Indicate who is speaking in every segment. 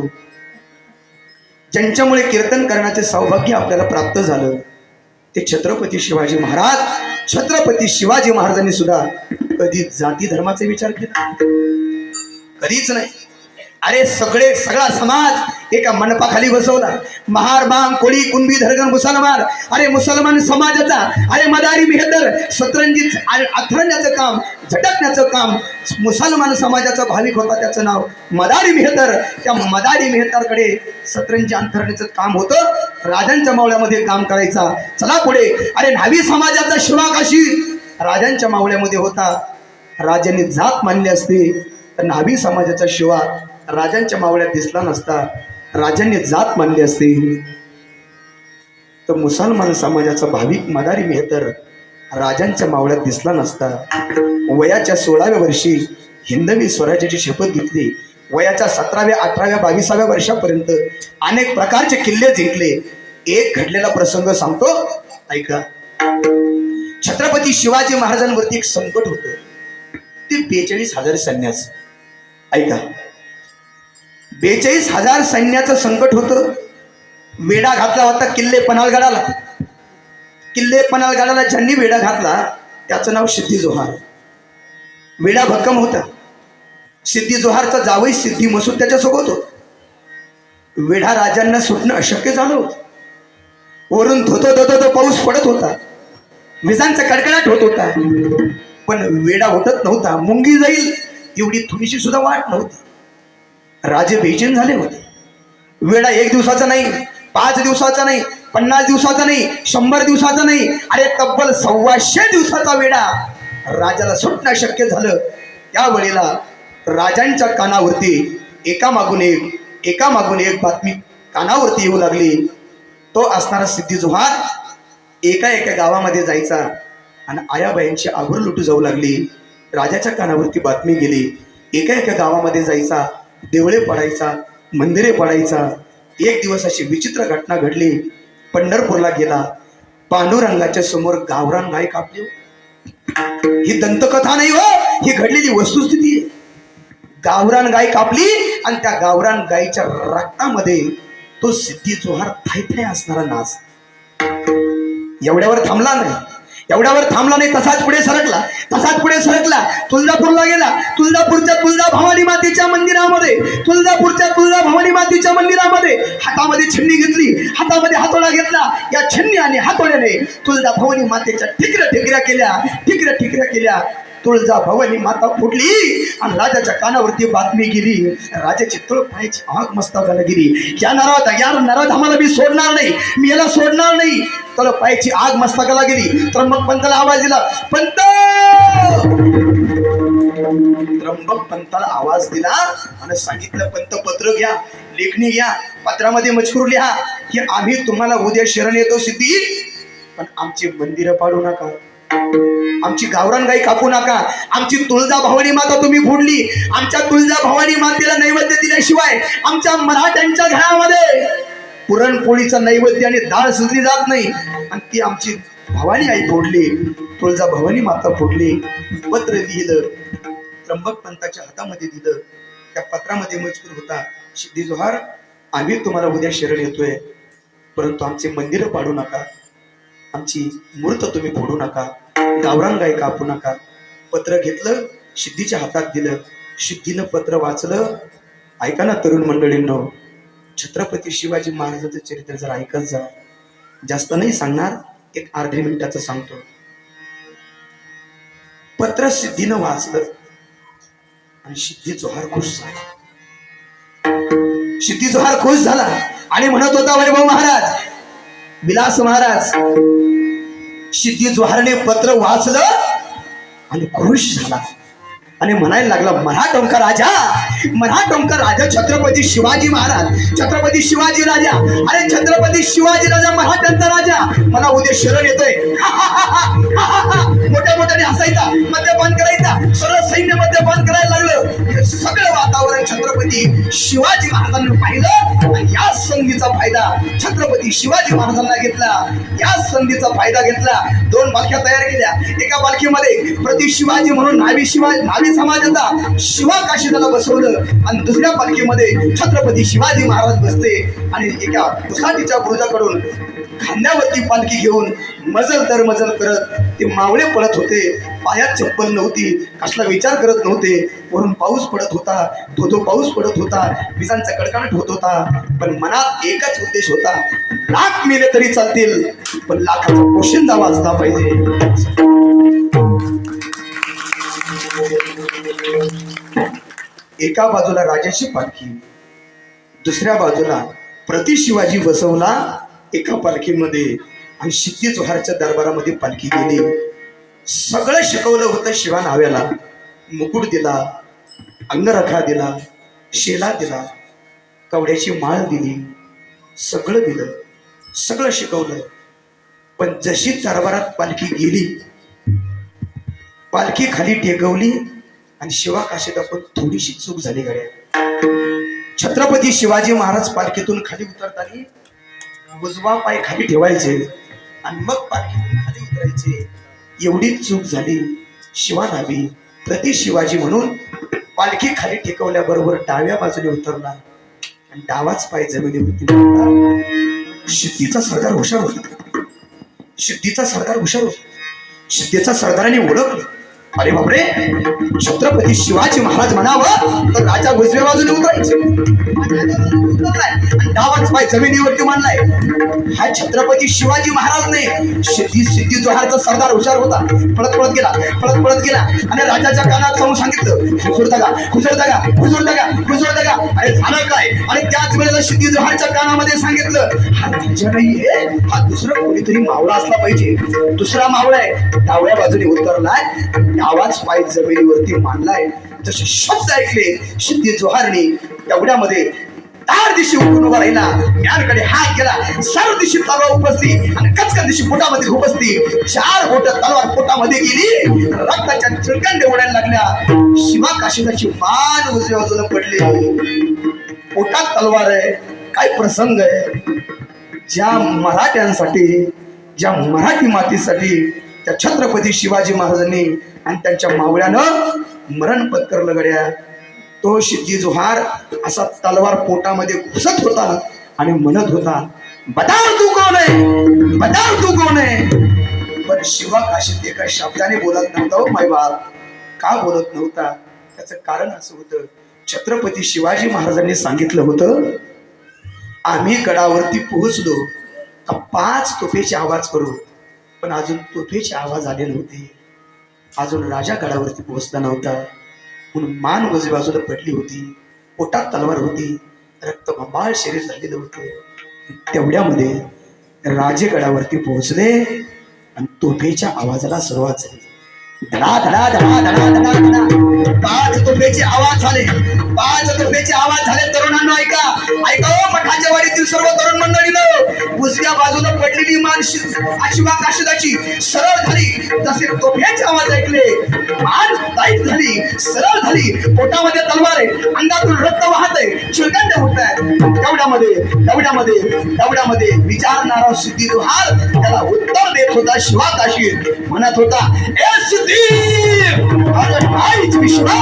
Speaker 1: करतो. ज्यांच्यामुळे कीर्तन करण्याचे सौभाग्य आपल्याला प्राप्त झालं ते छत्रपती शिवाजी महाराज. छत्रपती शिवाजी महाराजांनी सुद्धा कधी जाती धर्माचा विचार केला? कधीच नाही. अरे सगळे सगळा समाज एका मंडपाखाली बसवला. महार बांग कोळी कुणबी धरगण मुसलमान. अरे मुसलमान समाजाचा अरे मदारी मेहदर सतरंजीत आणि अथरण्याचं काम झटकण्याचं काम मुसलमान समाजाचा भाविक होता त्याचं नाव मदारी मेहतर त्या मदारी मेहतरकडे सतरंजी अंथरण्याचं काम होतं. राजांच्या मावळ्यामध्ये काम करायचा. चला पुढे. अरे न्हावी समाजाचा शिवाकाशी राजांच्या मावळ्यामध्ये होता. राजांनी जात मानली असते तर न्हावी समाजाचा शिवा राजांच्या मावळ्यात दिसला नसता. राजांनी जात मानली असते. तर मुसलमान समाजाचा भाविक मदारी मेहतर राजांच्या मावळ्यात दिसला नसता. वयाच्या सोळाव्या वर्षी हिंदवी स्वराज्याची शपथ घेतली. वयाच्या सतराव्या अठराव्या बावीसाव्या वर्षापर्यंत अनेक प्रकारचे किल्ले जिंकले. एक घडलेला प्रसंग सांगतो. ऐका. छत्रपती शिवाजी महाराजांवरती एक संकट होतं. ते बेचाळीस हजार सैन्यास. ऐका. बेचाळीस हजार सैन्याचं संकट होतं. वेढा घातला होता किल्ले पनालगडाला. किल्ले पनालगडाला ज्यांनी वेढा घातला त्याचं नाव सिद्धी जोहार. वेढा भक्कम होता. सिद्धी जोहारचा जावई सिद्धी मसूद त्याच्यासोबत होत. वेढा राजांना सुटणं अशक्य झालं होतं. वरून धोतो धोतो तो पाऊस पडत होता. विजांचा कडकडाट होत होता. पण वेढा होतच नव्हता. मुंगी जाईल एवढी थोडीशी सुद्धा वाट नव्हती. राजे बेचैन झाले होते. वेडा एक दिवसाचा नाही पाच दिवसाचा नाही पन्नास दिवसाचा नाही शंभर दिवसाचा नाही अरे तब्बल सव्वाशे दिवसाचा वेडा राजाला सुटणं शक्य झालं. त्यावेळेला राजांच्या कानावरती एका मागून एक एका मागून एक बातमी कानावरती येऊ लागली. तो असणारा सिद्धी जोहार एका एका गावामध्ये जायचा आणि आयाबाईंची आघूर लुटू जाऊ लागली. राजाच्या कानावरती बातमी गेली. एका एका गावामध्ये जायचा. देवळे पडायचा मंदिरे पडायचा. एक दिवस अशी विचित्र घटना घडली. पंढरपूरला गेला. पांडुरंगाच्या समोर गावरान गाय कापली. ही दंतकथा नाही हो ही घडलेली वस्तुस्थिती. आहे गावरान गाय कापली आणि त्या गावरान गायीच्या रक्तामध्ये तो सिद्धी जोहार थायथाय असणारा नाच. एवढ्यावर थांबला नाही. एवढ्यावर थांबला नाही तसाच पुढे सरकला. तसाच पुढे सरकला. तुळजापूरला गेला. तुळजापूरच्या तुळजा भवानी मातेच्या मंदिरामध्ये तुळजापूरच्या तुळजा भवानी मातेच्या मंदिरामध्ये हातामध्ये छिन्नी घेतली. हातामध्ये हातोडा घेतला. या छिन्नी आणि हातोड्याने तुळजा भवानी मातेच्या ठिकऱ्या ठिकऱ्या केल्या. ठिकऱ्या ठिकऱ्या केल्या. तुळजा भवानी माता फुटली आणि राजाच्या कानावरती बातमी गेली. राजाची तुळ पायाची आग मस्तकाला गेली. या नराध या नरात आम्हाला मी सोडणार नाही. मी याला सोडणार नाही. तर पायाची आग मस्तकाला गेली. त्र्यंबक पंताला आवाज दिला पंत! त्र्यंबक पंताला आवाज दिला आणि सांगितलं पंत पत्र घ्या लेखणी घ्या पत्रामध्ये मजकूर लिहा की आम्ही तुम्हाला उद्या शरण येतो सिद्धी. पण आमची मंदिरं पाडू नका. आमची गावरान गाई कापू नका. आमची तुळजा भवानी माता तुम्ही फोडली आमच्या तुळजा भवानी मातेला नैवेद्य दिल्याशिवाय आमच्या मराठ्यांच्या घरामध्ये पुरणपोळीचा नैवेद्य आणि डाळ सुजली जात नाही. आणि ती आमची भवानी आई फोडली. तुळजा भवानी माता फोडली. पत्र लिहिलं. त्र्यंबक पंताच्या हातामध्ये दिलं. त्या पत्रामध्ये मजकूर होता. सिद्धी जोहार आम्ही तुम्हाला उद्या शरण येतोय. परंतु आमचे मंदिरं पाडू नका. आमची मूर्त तुम्ही फोडू नका गावरांगाई कापू नका. पत्र घेतलं सिद्धीच्या हातात दिलं सिद्धीनं पत्र वाचलं. ऐका ना तरुण मंडळींनो छत्रपती शिवाजी महाराजांचं चरित्र जर ऐकत जा जास्त नाही सांगणार एक अर्ध्या मिनिटाचं सांगतो. पत्र सिद्धीनं वाचलं आणि सिद्धी जोहार खुश झाला. सिद्धी जोहार खुश झाला आणि म्हणत होता वैभव महाराज विलास महाराज सिद्धी जोहारने पत्र वाचलं आणि खुश झाला. आणि म्हणायला लागला मराठोंका राजा मराठोंका राजा छत्रपती शिवाजी महाराज छत्रपती शिवाजी राजा अरे छत्रपती शिवाजी राजा मराठ्यांचा राजा मला उद्या शरण येतोय. मोठ्या मोठ्याने हसायचा. मद्यपान छत्रपती शिवाजी महाराजांनी पाहिलं आणि या संधीचा फायदा छत्रपती शिवाजी महाराजांना घेतला. या संधीचा फायदा घेतला. दोन बालख्या तयार केल्या. एका पालखीमध्ये प्रति शिवाजी म्हणून नावी शिवाजी नावी समाजाचा शिवा काशीदाला बसवलं. आणि दुसऱ्या पालखीमध्ये छत्रपती शिवाजी महाराज बसते आणि एका दुसाटीच्या बुरुजाकडून खांद्यावरती पालखी घेऊन मजल दर मजल करत ते मावळे पडत होते. पायात चप्पल नव्हती. कसला विचार करत नव्हते. वरून पाऊस पडत होता तो तो पाऊस पडत होता विजांचा कडकडाट होत होता पण मनात एकच उद्देश होता लाख मेले तरी चालतील पण लाखाचा पोशिंदा वाचता पाहिजे. एका बाजूला राजाची पालखी दुसऱ्या बाजूला प्रति शिवाजी बसवला एका पालखीमध्ये आणि सिद्धी जोहारच्या दरबारामध्ये पालखी गेली. सगळं शिकवलं होतं शिवा नाव्याला मुकुट दिला अंगरखा दिला शेला दिला कवड्याची माळ दिली सगळं दिलं सगळं शिकवलं. पण जशी दरबारात पालखी गेली पालखी खाली टेकवली आणि शिवा काशीत आपण थोडीशी चूक झाली गड्या. छत्रपती शिवाजी महाराज पालखीतून खाली उतरताना उजवा पाय खाली ठेवायचे आणि मग पालखीतून खाली उतरायचे. एवढी चूक झाली. शिवा नावी प्रति शिवाजी म्हणून पालखी खाली टेकवल्याबरोबर डाव्या बाजूने उतरला आणि डावाच पाय जमिनीवरती पडला. सिद्धीचा सरदार हुशार होता. सिद्धीचा सरदार हुशार होता. सिद्धीचा सरदाराने ओळखलं. अरे बापरे! छत्रपती शिवाजी महाराज म्हणावं तर राजा उजव्या बाजूने उतरायचे. डावाच पाय जमिनीवरती मांडलाय. हा छत्रपती शिवाजी महाराज नाही. सिद्धी सिद्धी जोहारचा सरदार हुशार होता. पळत पळत गेला पळत पळत गेला. आणि राजाच्या कानात जाऊन सांगितलं खुसुरता का खुसुरता का खुसुरता का खुसुरता का अरे झालं काय? आणि त्याच वेळेला सिद्धी जोहारच्या कानामध्ये सांगितलं हा राजा नाहीये. हा दुसरा कोणीतरी मावळा असला पाहिजे. दुसरा मावळा आहे. डावळ्या बाजूने उतरलाय. आवाज पाय जमिनीवरती मांडलाय. जसे शब्द ऐकले सिद्धी जोहारने तेवढ्यामध्ये दार दिशी उठून उभा राहिला. ज्ञानकडे हात गेला. सर्व दिशी तलवार उपसली आणि कचकन दिशी पोटामध्ये उपसली चार बोट तलवार पोटामध्ये गेली. रक्ताच्या चिळकांडे उडायला लागल्या. शिवा काशिनाची मान उजव्या बाजूला पडली. पोटात तलवार आहे. काय प्रसंग आहे. ज्या मराठ्यांसाठी ज्या मराठी मातीसाठी त्या छत्रपती शिवाजी महाराजांनी आणि त्यांच्या मावळ्यानं मरण पत्करलं गड्या. तो शिवजी जोहार असा तलवार पोटामध्ये घुसत होता आणि म्हणत होता बताव तू कोण आहे? बताव तू कोण आहे? पण शिवा काशीत एका शब्दाने बोलत नव्हता हो मायबाप का बोलत नव्हता? त्याचं कारण असं होतं छत्रपती शिवाजी महाराजांनी सांगितलं होतं आम्ही गडावरती पोहोचलो का पाच तोफेचे आवाज करू? पण अजून तोफेचे आवाज आले नव्हते अजून राजा गडावरती पोहोचला नव्हता म्हणून मान उजवी बाजूला पडली होती. पोटात तलवार होती. रक्त बंबाळ शरीर झालेलं होतं. तेवढ्यामध्ये राजे गडावरती पोहोचले आणि तोफेच्या आवाजाला सुरुवात झाली. धडा धडा धडा धडा धडा धडा. पाच आवाज झाले. पाच आवाज झाले. तरुणांना ऐका. ऐका हो, मठाच्या वाडीतील सर्व तरुण मंडळीनं. उजव्या बाजूला पडलेली मान आशिवा काशिदाची सरळ झाली आवाज ऐकले. मान झाली. सरळ झाली पोटामध्ये तलवार आहे. अंगातून रक्त वाहत आहे. चिळकांडे होत आहे. दवड्यामध्ये दवड्यामध्ये दवड्यामध्ये विचारणारा सिद्धी दुहार त्याला उत्तर देत होता. शिवा काशी म्हणत होता ए सिद्ध अरे नाहीच विश्वा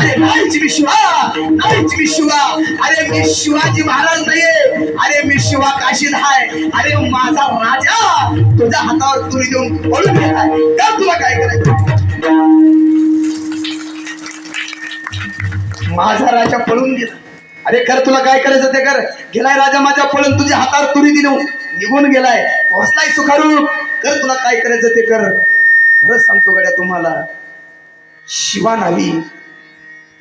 Speaker 1: अरे नाहीच विश्वा नाहीच विश्वा अरे मी शिवाजी महाराज नाहीये अरे मी शिवा काशीद हाय अरे माझा राजा तुझ्या हातावर तुरी देऊन पळून गेलाय का तुला काय करायचं माझा राजा पळून गेला. अरे कर तुला काय करायचं ते कर. गेलाय राजा माझ्या पळून तुझ्या हातावर तुरी दिलो. निघून गेलाय. पोहोचलाय सुखारू. कर तुला काय करायचं ते कर. खरंच सांगतो गड्या तुम्हाला शिवा नावी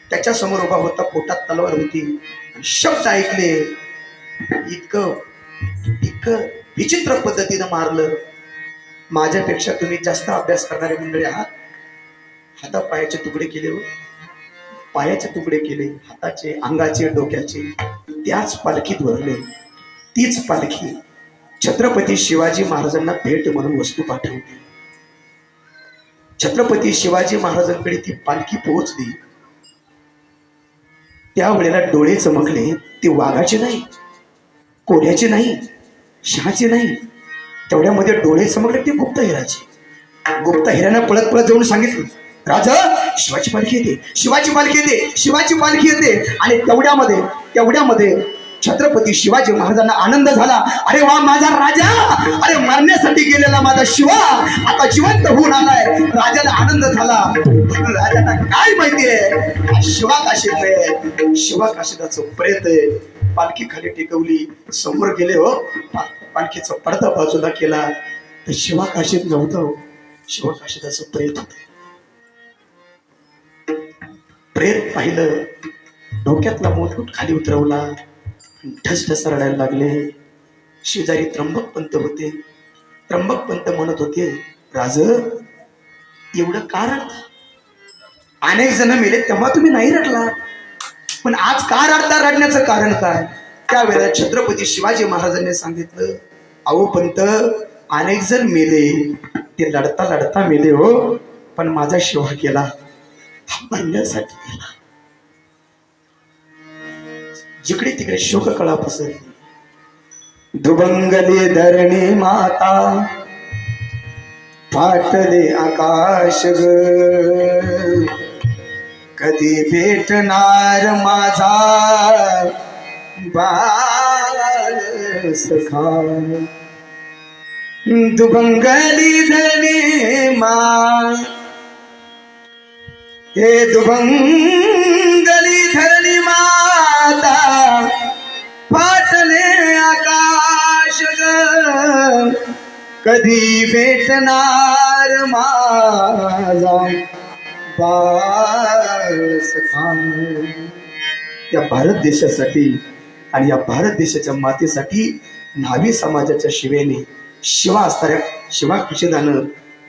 Speaker 1: त्याच्यासमोर उभा होता पोटात तलवार होती. आणि शब्द ऐकले इतकं इतकं विचित्र पद्धतीनं मारलं. माझ्यापेक्षा तुम्ही जास्त अभ्यास करणारे मंडळी आहात. हाता पायाचे तुकडे केले हो. पायाचे तुकडे केले हाताचे अंगाचे डोक्याचे. त्याच पालखीत भरले तीच पालखी छत्रपती शिवाजी महाराजांना भेट म्हणून वस्तू पाठवली. छत्रपती शिवाजी महाराजांकडे ती पालखी पोहोचली. त्यावेळेला डोळे चमकले. ते वाघाचे नाही कोल्याचे नाही शहाचे नाही. तेवढ्यामध्ये डोळे चमकले ते गुप्त हिराचे. गुप्त हिऱ्यानं पळत पळत जाऊन सांगितलं राजा शिवाची पालखी येते शिवाची पालखी येते शिवाची पालखी येते. आणि तेवढ्यामध्ये तेवढ्यामध्ये छत्रपती शिवाजी महाराजांना आनंद झाला. अरे वा माझा राजा! आता शिवा आता जिवंत होऊन आलाय. राजाला आनंद झाला. पण राजाला काय माहितीये शिवा काशीत शिवा काशीदाचं प्रेत आहे? पालखी खाली टेकवली. समोर गेले हो. पालखीचा पडदा बाजूला केला. तर शिवा काशीत नव्हतं हो. शिवा काशीदाचं प्रेत होत. प्रेत पाहिलं. डोक्यातला मोठ खाली उतरवला. ढस ढस रडायला लागले. शेजारी त्र्यंबक पंत होते. त्र्यंबक पंत म्हणत होते राज एवढं का? रडता अनेक जण मेले तेव्हा तुम्ही नाही रडला. पण आज का रडता? रडण्याचं कारण काय? त्यावेळेला छत्रपती शिवाजी महाराजांनी सांगितलं अहो पंत अनेक जण मेले. ते लढता लढता मेले हो पण माझा शिवा केला म्हणण्यासाठी जिकडे तिकडे शोक कळा पसरली. दुबंगले धरणी माता. फाटले आकाश ग. कधी भेटणार माझा बाल सखा दुबंगली धरणी मा हे दुभंगली धरणी माता. कधी भेटणार माझा बास या भारत देशासाठी आणि या भारत देशाच्या मातेसाठी न्हावी समाजाच्या शिवेने शिवा असणाऱ्या शिवा खुशीदानं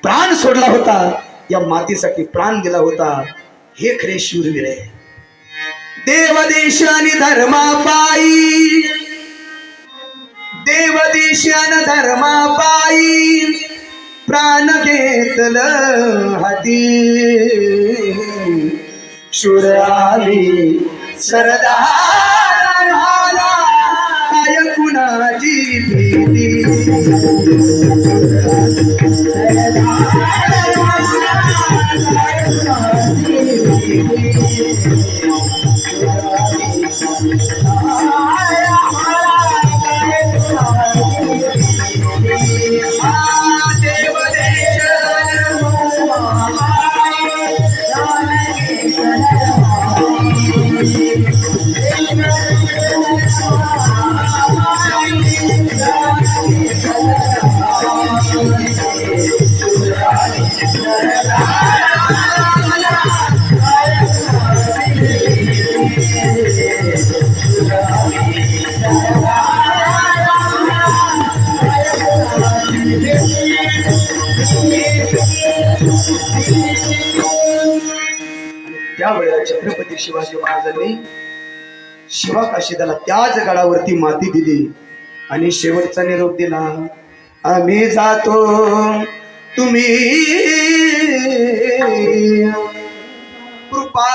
Speaker 1: प्राण सोडला होता. या मातीसाठी प्राण दिला होता. हे खरे शूरवीर आहे देवदेश आणि धर्माबाई देवदेश आणि धर्माबाई प्राण घेतल हाती. शूर आली सरदार काय कुणाची भीती त्यावेळेला छत्रपती शिवाजी महाराजांनी शिवा काशीदाला त्याच गडावरती माती दिली आणि शेवटचा निरोप दिला. आम्ही जातो तुम्ही कृपा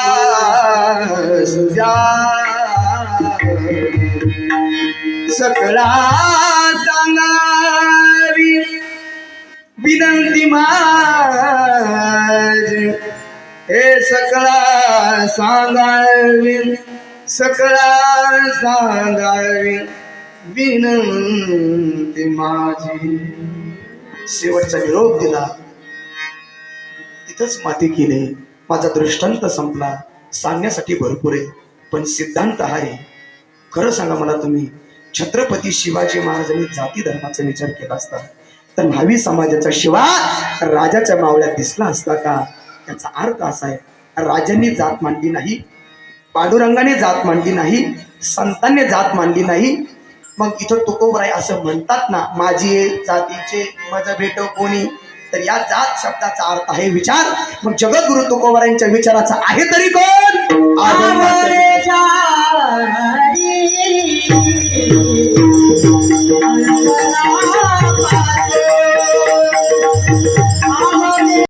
Speaker 1: सुजा सकळा सांगावी विनंती माझ. हे सकळा सांगावी सकळा सांगावी विनंती माझी. शेवटचा निरोप दिला. तिथंच माती केले. माझा दृष्टांत संपला. सांगण्यासाठी भरपूर आहे पण सिद्धांत हा आहे. खरं सांगा मला तुम्ही छत्रपती शिवाजी महाराजांनी जाती धर्माचा विचार केला असता तर न्हावी समाजाचा शिवा राजाच्या मावळ्यात दिसला असता का? त्याचा अर्थ असा आहे राजांनी जात मांडली नाही पांडुरंगाने जात मांडली नाही संतांनी जात मांडली नाही. मग इथं तुकोबराय असं म्हणतात ना माझी जातीचे माझं भेटो कोणी? तर या जात शब्दाचा अर्थ आहे विचार. मग जगद्गुरु तुकोबरायांच्या विचाराचा आहे तरी कोण?